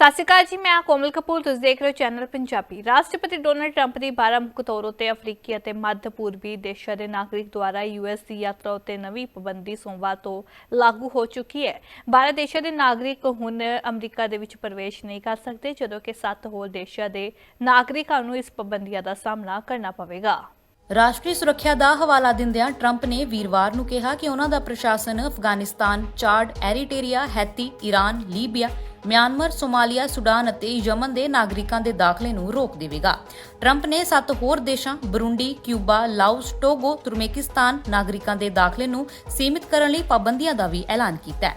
ਸਤਿ ਸ਼੍ਰੀ ਅਕਾਲ ਜੀ ਮੈਂ ਕੋਮਲ ਕਪੂਰ ਤੁਸੀਂ ਦੇਖ ਰਹੇ ਹੋ ਚੈਨਲ ਪੰਜਾਬੀ। ਰਾਸ਼ਟਰਪਤੀ ਡੋਨਲਡ ਟਰੰਪ ਦੀ 12 ਮੁੱਖ ਉਤੇ ਅਫਰੀਕੀ ਅਤੇ ਮੱਧ ਪੂਰਬੀ ਦੇਸ਼ਾਂ ਦੇ ਨਾਗਰਿਕ ਦੁਆਰਾ ਯੂਐਸ ਦੀ ਯਾਤਰਾ ਉਤੇ ਨਵੀਂ ਪਾਬੰਦੀ ਸੋਮਵਾਰ ਤੋਂ ਲਾਗੂ ਹੋ ਚੁੱਕੀ ਹੈ। 12 ਦੇਸ਼ਾਂ ਦੇ ਨਾਗਰਿਕ ਹੁਣ ਅਮਰੀਕਾ ਦੇ ਵਿੱਚ ਪ੍ਰਵੇਸ਼ ਨਹੀਂ ਕਰ ਸਕਦੇ ਜਦੋਂ ਕਿ 7 ਹੋਰ ਦੇਸ਼ਾਂ ਦੇ ਨਾਗਰਿਕਾਂ ਨੂੰ ਇਸ ਪਾਬੰਦੀਆਂ ਦਾ ਸਾਹਮਣਾ ਕਰਨਾ ਪਵੇਗਾ। ਰਾਸ਼ਟਰੀ ਸੁਰੱਖਿਆ ਦਾ ਹਵਾਲਾ ਦਿੰਦਿਆਂ ਟਰੰਪ ਨੇ ਵੀਰਵਾਰ ਨੂੰ ਕਿਹਾ ਕਿ ਉਹਨਾਂ ਦਾ ਪ੍ਰਸ਼ਾਸਨ Afghanistan, Chad, Eritrea, Haiti, Iran, Libya, Myanmar, Somalia, Sudan ਅਤੇ ਯਮਨ ਦੇ ਨਾਗਰਿਕਾਂ ਦੇ ਦਾਖਲੇ ਨੂੰ ਰੋਕ ਦੇਵੇਗਾ। ਟਰੰਪ ਨੇ ਸੱਤ ਹੋਰ ਦੇਸ਼ਾਂ Burundi, Cuba, Laos, Togo, Turkmenistan ਨਾਗਰਿਕਾਂ ਦੇ ਦਾਖਲੇ ਨੂੰ ਸੀਮਿਤ ਕਰਨ ਲਈ ਪਾਬੰਦੀਆਂ ਦਾ ਵੀ ਐਲਾਨ ਕੀਤਾ ਹੈ।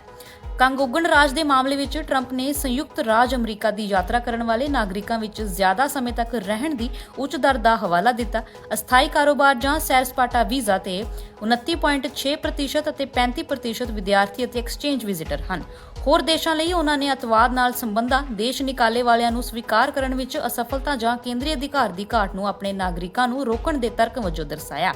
ਕਾਂਗੋਗਨ ਰਾਜ ਦੇ ਮਾਮਲੇ ਵਿੱਚ ਟਰੰਪ ਨੇ ਸੰਯੁਕਤ ਰਾਜ ਅਮਰੀਕਾ ਦੀ ਯਾਤਰਾ ਕਰਨ ਵਾਲੇ ਨਾਗਰਿਕਾਂ ਵਿੱਚ ਜ਼ਿਆਦਾ ਸਮੇਂ ਤੱਕ ਰਹਿਣ ਦੀ ਉੱਚ ਦਰ ਦਾ ਹਵਾਲਾ ਦਿੱਤਾ। ਅਸਥਾਈ ਕਾਰੋਬਾਰ ਜਾਂ ਸੈਰ ਸਪਾਟਾ ਵੀਜ਼ਾ ਤੇ 29.6% ਅਤੇ 35% ਵਿਦਿਆਰਥੀ ਅਤੇ ਐਕਸਚੇਂਜ ਵਿਜ਼ਿਟਰ ਹਨ। ਹੋਰ ਦੇਸ਼ਾਂ ਲਈ ਉਹਨਾਂ ਨੇ ਅਤਵਾਦ ਨਾਲ ਸੰਬੰਧਾਂ ਦੇਸ਼ ਨਿਕਾਲੇ ਵਾਲਿਆਂ ਨੂੰ ਸਵੀਕਾਰ ਕਰਨ ਵਿੱਚ ਅਸਫਲਤਾ ਜਾਂ ਕੇਂਦਰੀ ਅਧਿਕਾਰ ਦੀ ਘਾਟ ਨੂੰ ਆਪਣੇ ਨਾਗਰਿਕਾਂ ਨੂੰ ਰੋਕਣ ਦੇ ਤਰਕ ਵਜੋਂ ਦਰਸਾਇਆ।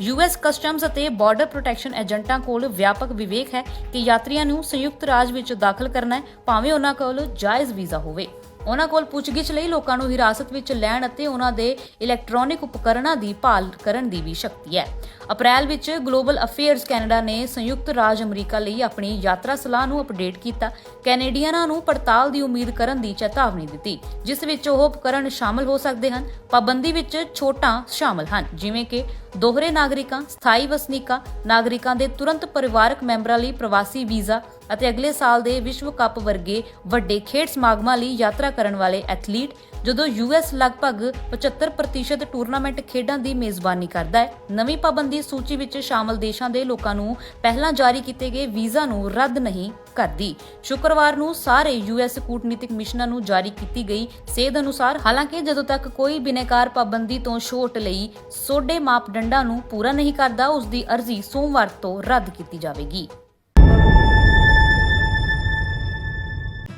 ਯੂਐਸ ਕਸਟਮਸ ਅਤੇ ਬਾਰਡਰ ਪ੍ਰੋਟੈਕਸ਼ਨ ਏਜੰਟਾਂ ਕੋਲ ਵਿਆਪਕ ਵਿਵੇਕ ਹੈ ਕਿ ਯਾਤਰੀਆਂ ਨੂੰ ਸੰਯੁਕਤ ਰਾਜ ਵਿੱਚ ਦਾਖਲ ਕਰਨਾ ਹੈ, ਭਾਵੇਂ ਉਹਨਾਂ ਕੋਲ ਜਾਇਜ਼ ਵੀਜ਼ਾ ਹੋਵੇ। ਉਹਨਾਂ ਕੋਲ ਪੁੱਛਗਿੱਛ ਲਈ ਲੋਕਾਂ ਨੂੰ ਹਿਰਾਸਤ ਵਿੱਚ ਲੈਣ ਅਤੇ ਉਹਨਾਂ ਦੇ ਇਲੈਕਟ੍ਰੋਨਿਕ ਉਪਕਰਣਾਂ ਦੀ ਭਾਲ ਕਰਨ ਦੀ ਵੀ ਸ਼ਕਤੀ ਹੈ। ਅਪ੍ਰੈਲ ਵਿੱਚ ਗਲੋਬਲ ਅਫੇਅਰਸ ਕੈਨੇਡਾ ਨੇ ਸੰਯੁਕਤ ਰਾਜ ਅਮਰੀਕਾ ਲਈ ਆਪਣੀ ਯਾਤਰਾ ਸਲਾਹ ਨੂੰ ਅਪਡੇਟ ਕੀਤਾ। ਕੈਨੇਡੀਅਨਾਂ ਨੂੰ ਪੜਤਾਲ ਦੀ ਉਮੀਦ ਕਰਨ ਦੀ ਚੇਤਾਵਨੀ ਦਿੱਤੀ, ਜਿਸ ਵਿੱਚ ਉਹ ਉਪਕਰਣ ਸ਼ਾਮਲ ਹੋ ਸਕਦੇ ਹਨ। ਪਾਬੰਦੀ ਵਿੱਚ ਛੋਟਾਂ ਸ਼ਾਮਲ ਹਨ, ਜਿਵੇਂ ਕਿ ਦੋਹਰੇ ਨਾਗਰਿਕਾਂ, ਸਥਾਈ ਵਸਨੀਕਾਂ, ਨਾਗਰਿਕਾਂ ਦੇ ਤੁਰੰਤ ਪਰਿਵਾਰਕ ਮੈਂਬਰਾਂ ਲਈ ਪ੍ਰਵਾਸੀ ਵੀਜ਼ਾ ਅਤੇ ਅਗਲੇ ਸਾਲ ਦੇ ਵਿਸ਼ਵ ਕੱਪ ਵਰਗੇ ਵੱਡੇ ਖੇਡ ਸਮਾਗਮਾਂ ਲਈ ਯਾਤਰਾ ਕਰਨ ਵਾਲੇ ਐਥਲੀਟ, ਜਦੋਂ ਯੂਐਸ ਲਗਭਗ 75% ਟੂਰਨਾਮੈਂਟ ਖੇਡਾਂ ਦੀ ਮੇਜ਼ਬਾਨੀ ਕਰਦਾ ਹੈ, ਨਵੀਂ ਪਾਬੰਦੀ ਸੂਚੀ ਵਿੱਚ ਸ਼ਾਮਲ ਦੇਸ਼ਾਂ ਦੇ ਲੋਕਾਂ ਨੂੰ ਪਹਿਲਾਂ ਜਾਰੀ ਕੀਤੇ ਗਏ ਵੀਜ਼ਾ ਨੂੰ ਰੱਦ ਨਹੀਂ ਕਰਦੀ। ਸ਼ੁੱਕਰਵਾਰ ਨੂੰ ਸਾਰੇ ਯੂਐਸ ਕੂਟਨੀਤਿਕ ਮਿਸ਼ਨਾਂ ਨੂੰ ਜਾਰੀ ਕੀਤੀ ਗਈ ਸੇਧ ਅਨੁਸਾਰ, ਹਾਲਾਂਕਿ ਜਦੋਂ ਤੱਕ ਕੋਈ ਬਿਨੇਕਾਰ ਪਾਬੰਦੀ ਤੋਂ ਛੋਟ ਲਈ ਸੋਡੇ ਮਾਪਦੰਡਾਂ ਨੂੰ ਪੂਰਾ ਨਹੀਂ ਕਰਦਾ ਉਸ ਦੀ ਅਰਜ਼ੀ ਸੋਮਵਾਰ ਤੋਂ ਰੱਦ ਕੀਤੀ ਜਾਵੇਗੀ।